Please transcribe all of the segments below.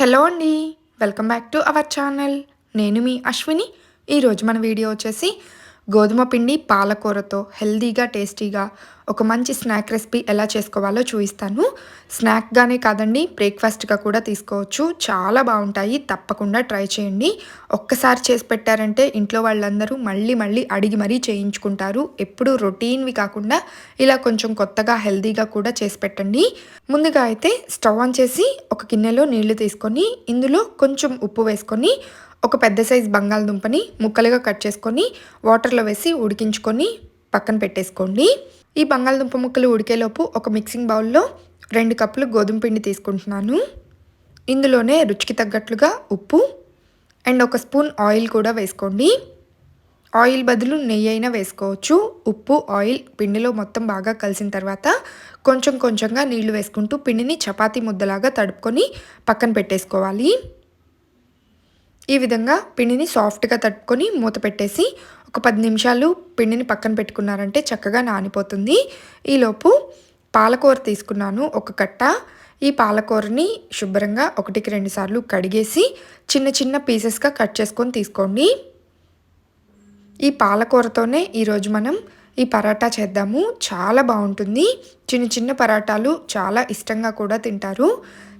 Hello అండి welcome back to our channel. నేను మీ అశ్విని. ఈరోజు మన వీడియో వచ్చేసి గోధుమ పిండి పాలకూరతో హెల్దీగా టేస్టీగా ఒక మంచి స్నాక్ రెసిపీ ఎలా చేసుకోవాలో చూపిస్తాను. స్నాక్గానే కాదండి బ్రేక్ఫాస్ట్గా కూడా తీసుకోవచ్చు. చాలా బాగుంటాయి తప్పకుండా ట్రై చేయండి. ఒక్కసారి చేసి పెట్టారంటే ఇంట్లో వాళ్ళందరూ మళ్ళీ మళ్ళీ అడిగి మరీ చేయించుకుంటారు. ఎప్పుడు రొటీన్వి కాకుండా ఇలా కొంచెం కొత్తగా హెల్దీగా కూడా చేసి పెట్టండి. ముందుగా అయితే స్టవ్ ఆన్ చేసి ఒక గిన్నెలో నీళ్ళు తీసుకొని ఇందులో కొంచెం ఉప్పు వేసుకొని ఒక పెద్ద సైజ్ బంగాళదుంపని ముక్కలుగా కట్ చేసుకొని వాటర్లో వేసి ఉడికించుకొని పక్కన పెట్టేసుకోండి. ఈ బంగాళదుంప ముక్కలు ఉడికేలోపు ఒక మిక్సింగ్ బౌల్లో రెండు కప్పులు గోధుమ పిండి తీసుకుంటున్నాను. ఇందులోనే రుచికి తగ్గట్లుగా ఉప్పు అండ్ ఒక స్పూన్ ఆయిల్ కూడా వేసుకోండి. ఆయిల్ బదులు నెయ్యి అయినా వేసుకోవచ్చు. ఉప్పు ఆయిల్ పిండిలో మొత్తం బాగా కలిసిన తర్వాత కొంచెం కొంచెంగా నీళ్ళు వేసుకుంటూ పిండిని చపాతీ ముద్దలాగా తడుపుకొని పక్కన పెట్టేసుకోవాలి. ఈ విధంగా పిండిని సాఫ్ట్గా తట్టుకొని మూత పెట్టేసి ఒక పది నిమిషాలు పిండిని పక్కన పెట్టుకున్నారంటే చక్కగా నానిపోతుంది. ఈలోపు పాలకూర తీసుకున్నాను ఒక కట్ట. ఈ పాలకూరని శుభ్రంగా ఒకటికి రెండు సార్లు కడిగేసి చిన్న చిన్న పీసెస్గా కట్ చేసుకొని తీసుకోండి. ఈ పాలకూరతోనే ఈరోజు మనం ఈ పరాటా చేద్దాము. చాలా బాగుంటుంది. చిన్న చిన్న పరాటాలు చాలా ఇష్టంగా కూడా తింటారు.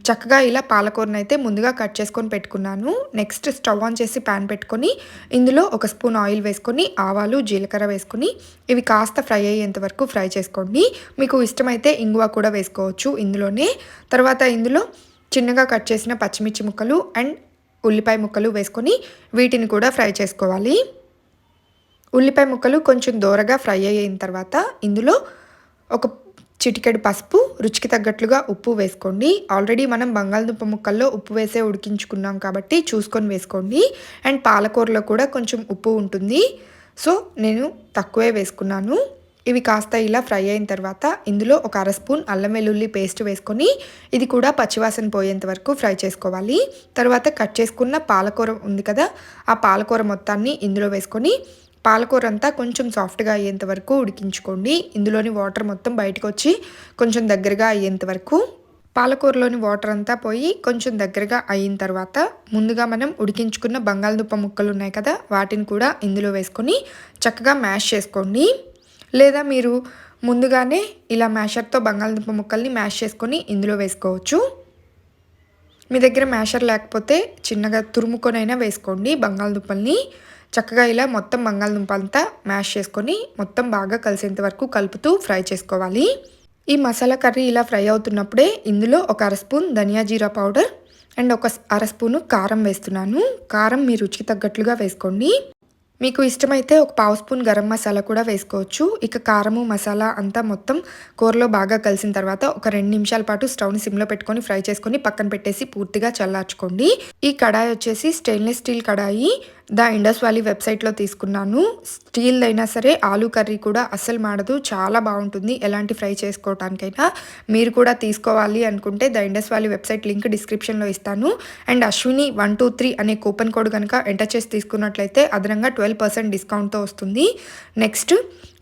చక్కగా ఇలా పాలకూరను అయితే ముందుగా కట్ చేసుకొని పెట్టుకున్నాను. నెక్స్ట్ స్టవ్ ఆన్ చేసి ప్యాన్ పెట్టుకొని ఇందులో ఒక స్పూన్ ఆయిల్ వేసుకొని ఆవాలు జీలకర్ర వేసుకొని ఇవి కాస్త ఫ్రై అయ్యేంత వరకు ఫ్రై చేసుకోండి. మీకు ఇష్టమైతే ఇంగువ కూడా వేసుకోవచ్చు ఇందులోనే. తర్వాత ఇందులో చిన్నగా కట్ చేసిన పచ్చిమిర్చి ముక్కలు అండ్ ఉల్లిపాయ ముక్కలు వేసుకొని వీటిని కూడా ఫ్రై చేసుకోవాలి. ఉల్లిపాయ ముక్కలు కొంచెం దూరగా ఫ్రై అయిన తర్వాత ఇందులో ఒక చిటికెడు పసుపు రుచికి తగ్గట్లుగా ఉప్పు వేసుకోండి. ఆల్రెడీ మనం బంగాళదుంప ముక్కల్లో ఉప్పు వేసే ఉడికించుకున్నాం కాబట్టి చూసుకొని వేసుకోండి. అండ్ పాలకూరలో కూడా కొంచెం ఉప్పు ఉంటుంది. సో నేను తక్కువే వేసుకున్నాను. ఇవి కాస్త ఇలా ఫ్రై అయిన తర్వాత ఇందులో ఒక అర స్పూన్ అల్లం వెల్లుల్లి పేస్ట్ వేసుకొని ఇది కూడా పచ్చివాసన పోయేంత వరకు ఫ్రై చేసుకోవాలి. తర్వాత కట్ చేసుకున్న పాలకూర ఉంది కదా ఆ పాలకూర మొత్తాన్ని ఇందులో వేసుకొని పాలకూర అంతా కొంచెం సాఫ్ట్గా అయ్యేంత వరకు ఉడికించుకోండి. ఇందులోని వాటర్ మొత్తం బయటకు వచ్చి కొంచెం దగ్గరగా అయ్యేంత వరకు పాలకూరలోని వాటర్ అంతా పోయి కొంచెం దగ్గరగా అయిన తర్వాత ముందుగా మనం ఉడికించుకున్న బంగాళదుంప ముక్కలు ఉన్నాయి కదా వాటిని కూడా ఇందులో వేసుకొని చక్కగా మ్యాష్ చేసుకోండి. లేదా మీరు ముందుగానే ఇలా మ్యాషర్తో బంగాళదుంప ముక్కల్ని మ్యాష్ చేసుకొని ఇందులో వేసుకోవచ్చు. మీ దగ్గర మ్యాషర్ లేకపోతే చిన్నగా తురుముకొనైనా వేసుకోండి బంగాళదుంపల్ని. చక్కగా ఇలా మొత్తం బంగాళదుంప అంతా మ్యాష్ చేసుకొని మొత్తం బాగా కలిసేంత వరకు కలుపుతూ ఫ్రై చేసుకోవాలి. ఈ మసాలా కర్రీ ఇలా ఫ్రై అవుతున్నప్పుడే ఇందులో ఒక అర spoon dhania jeera powder and ఒక అర స్పూను కారం వేస్తున్నాను. కారం మీ రుచికి తగ్గట్లుగా వేసుకోండి. మీకు ఇష్టమైతే ఒక పావు స్పూన్ గరం మసాలా కూడా వేసుకోవచ్చు. ఇక కారము మసాలా అంతా మొత్తం కూరలో బాగా కలిసిన తర్వాత ఒక రెండు నిమిషాల పాటు స్టవ్ని సిమ్లో పెట్టుకొని ఫ్రై చేసుకొని పక్కన పెట్టేసి పూర్తిగా చల్లార్చుకోండి. ఈ కడాయి వచ్చేసి స్టెయిన్లెస్ స్టీల్ కడాయి ద ఇండస్ వ్యాలీ వెబ్సైట్లో తీసుకున్నాను. స్టీల్ అయినా సరే ఆలు కర్రీ కూడా అస్సలు మాడదు. చాలా బాగుంటుంది. ఎలాంటి ఫ్రై చేసుకోవటానికైనా మీరు కూడా తీసుకోవాలి అనుకుంటే the Indus Valley website link డిస్క్రిప్షన్లో ఇస్తాను. And Ashwini one two three అనే కూపన్ కోడ్ కనుక ఎంటర్ చేసి తీసుకున్నట్లయితే అదనంగా ట్వెల్వ్ పర్సెంట్ డిస్కౌంట్తో వస్తుంది. నెక్స్ట్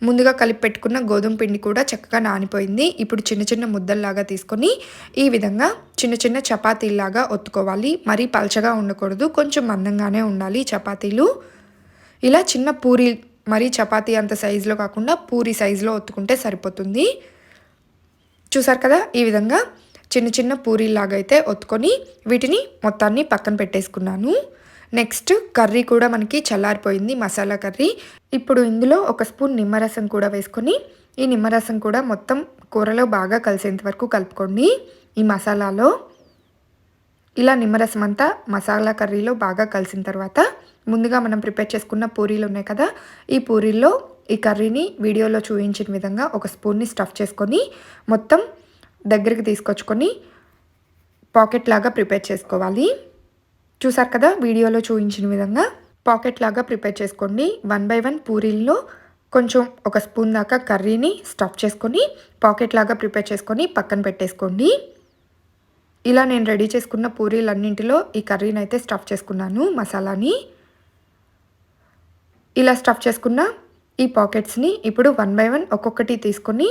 ముందుగా కలిపి పెట్టుకున్న గోధుమ పిండి కూడా చక్కగా నానిపోయింది. ఇప్పుడు చిన్న చిన్న ముద్దల్లాగా తీసుకొని ఈ విధంగా చిన్న చిన్న చపాతీలాగా ఒత్తుకోవాలి. మరీ పల్చగా ఉండకూడదు. కొంచెం మందంగానే ఉండాలి చపాతీలు. ఇలా చిన్న పూరి మరీ చపాతీ అంత సైజులో కాకుండా పూరి సైజులో ఒత్తుకుంటే సరిపోతుంది. చూసారు కదా? ఈ విధంగా చిన్న చిన్న పూరీలాగా అయితే ఒత్తుకొని వీటిని మొత్తాన్ని పక్కన పెట్టేసుకున్నాను. నెక్స్ట్ కర్రీ కూడా మనకి చల్లారిపోయింది మసాలా కర్రీ. ఇప్పుడు ఇందులో ఒక స్పూన్ నిమ్మరసం కూడా వేసుకొని ఈ నిమ్మరసం కూడా మొత్తం కూరలో బాగా కలిసేంత వరకు కలుపుకోండి ఈ మసాలాలో ఇలా నిమ్మరసం అంతా మసాలా కర్రీలో బాగా కలిసిన తర్వాత ముందుగా మనం ప్రిపేర్ చేసుకున్న పూరీలు ఉన్నాయి కదా ఈ పూరీల్లో ఈ కర్రీని వీడియోలో చూపించిన విధంగా ఒక స్పూన్ని స్టఫ్ చేసుకొని మొత్తం దగ్గరికి తీసుకొచ్చుకొని పాకెట్ లాగా ప్రిపేర్ చేసుకోవాలి. చూసారు కదా వీడియోలో చూపించిన విధంగా పాకెట్ లాగా ప్రిపేర్ చేసుకోండి. వన్ బై వన్ పూరీల్లో కొంచెం ఒక స్పూన్ దాకా కర్రీని స్టఫ్ చేసుకొని పాకెట్ లాగా ప్రిపేర్ చేసుకొని పక్కన పెట్టేసుకోండి. ఇలా నేను రెడీ చేసుకున్న పూరీలన్నింటిలో ఈ కర్రీని అయితే స్టఫ్ చేసుకున్నాను మసాలాని. ఇలా స్టఫ్ చేసుకున్న ఈ పాకెట్స్ని ఇప్పుడు వన్ బై వన్ ఒక్కొక్కటి తీసుకొని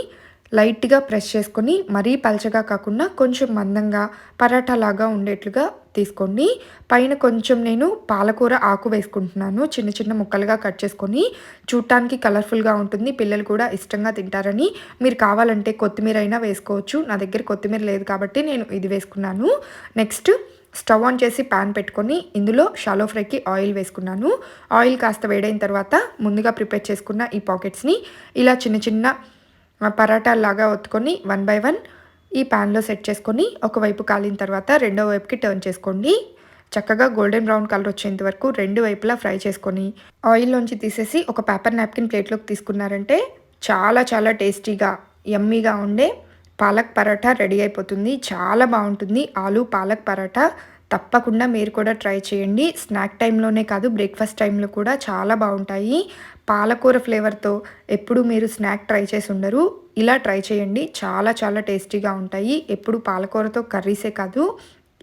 లైట్గా ప్రెస్ చేసుకొని మరీ పలచగా కాకుండా కొంచెం మందంగా పరాటా లాగా ఉండేట్లుగా తీసుకోండి పైన కొంచెం నేను పాలకూర ఆకు వేసుకుంటున్నాను. చిన్న చిన్న ముక్కలుగా కట్ చేసుకొని చూడటానికి కలర్ఫుల్గా ఉంటుంది. పిల్లలు కూడా ఇష్టంగా తింటారని మీరు కావాలంటే కొత్తిమీర అయినా వేసుకోవచ్చు. నా దగ్గర కొత్తిమీర లేదు కాబట్టి నేను ఇది వేసుకున్నాను. నెక్స్ట్ స్టవ్ ఆన్ చేసి ప్యాన్ పెట్టుకొని ఇందులో షాలో ఫ్రైకి ఆయిల్ వేసుకున్నాను. ఆయిల్ కాస్త వేడైన తర్వాత ముందుగా ప్రిపేర్ చేసుకున్న ఈ పాకెట్స్ని ఇలా చిన్న చిన్న పరాటాలాగా ఒత్తుకొని వన్ బై వన్ ఈ ప్యాన్లో సెట్ చేసుకొని ఒకవైపు కాలిన తర్వాత రెండో వైపుకి టర్న్ చేసుకోండి. చక్కగా గోల్డెన్ బ్రౌన్ కలర్ వచ్చేంత వరకు రెండు వైపులా ఫ్రై చేసుకొని ఆయిల్లోంచి తీసేసి ఒక పేపర్ నాప్కిన్ ప్లేట్లోకి తీసుకున్నారంటే చాలా చాలా టేస్టీగా యమ్మీగా ఉండే పాలక్ పరోటా రెడీ అయిపోతుంది. చాలా బాగుంటుంది. ఆలు పాలక్ పరోటా. తప్పకుండా మీరు కూడా ట్రై చేయండి. స్నాక్ టైంలోనే కాదు బ్రేక్ఫాస్ట్ టైంలో కూడా చాలా బాగుంటాయి. పాలకూర ఫ్లేవర్తో ఎప్పుడు మీరు స్నాక్ ట్రై చేసి ఉండరు. ఇలా ట్రై చేయండి. చాలా చాలా టేస్టీగా ఉంటాయి. ఎప్పుడు పాలకూరతో కర్రీసే కాదు.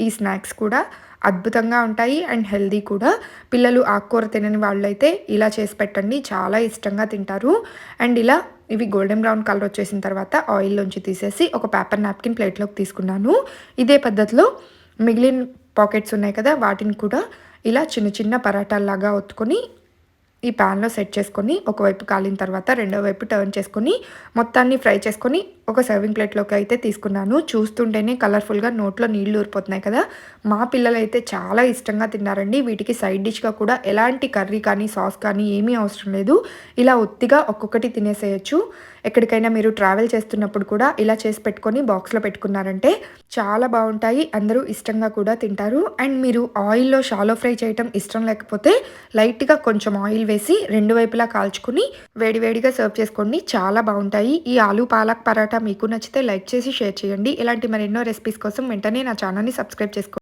ఈ స్నాక్స్ కూడా అద్భుతంగా ఉంటాయి అండ్ హెల్దీ కూడా. పిల్లలు ఆకుకూర తినని వాళ్ళైతే ఇలా చేసి పెట్టండి. చాలా ఇష్టంగా తింటారు. అండ్ ఇలా ఇవి గోల్డెన్ బ్రౌన్ కలర్ వచ్చేసిన తర్వాత ఆయిల్లోంచి తీసేసి ఒక పేపర్ నాప్కిన్ ప్లేట్లోకి తీసుకున్నాను. ఇదే పద్ధతిలో మిగిలిన పాకెట్స్ ఉన్నాయి కదా వాటిని కూడా ఇలా చిన్న చిన్న పరాటాల్లాగా ఒత్తుకొని ఈ ప్యాన్లో సెట్ చేసుకొని ఒకవైపు కాలిన తర్వాత రెండో వైపు టర్న్ చేసుకొని మొత్తాన్ని ఫ్రై చేసుకొని ఒక సర్వింగ్ ప్లేట్లోకి అయితే తీసుకున్నాను. చూస్తుంటేనే కలర్ఫుల్గా నోట్లో నీళ్ళు ఊరిపోతున్నాయి కదా. మా పిల్లలు అయితే చాలా ఇష్టంగా తిన్నారండి. వీటికి సైడ్ డిష్గా కూడా ఎలాంటి కర్రీ కానీ సాస్ కానీ ఏమీ అవసరం లేదు. ఇలా ఒత్తిగా ఒక్కొక్కటి తినేసేయచ్చు. ఎక్కడికైనా మీరు ట్రావెల్ చేస్తున్నప్పుడు కూడా ఇలా చేసి పెట్టుకొని బాక్స్లో పెట్టుకున్నారంటే చాలా బాగుంటాయి. అందరూ ఇష్టంగా కూడా తింటారు. అండ్ మీరు ఆయిల్లో షాలో ఫ్రై చేయటం ఇష్టం లేకపోతే లైట్గా కొంచెం ఆయిల్ వేసి రెండు వైపులా కాల్చుకుని వేడివేడిగా సర్వ్ చేసుకోండి. చాలా బాగుంటాయి. ఈ ఆలు పాలక్ పరాటా మీకు నచ్చితే లైక్ చేసి షేర్ చేయండి. ఇలాంటి మరెన్నో రెసిపీస్ కోసం వెంటనే నా ఛానల్ని సబ్స్క్రైబ్ చేసుకోండి.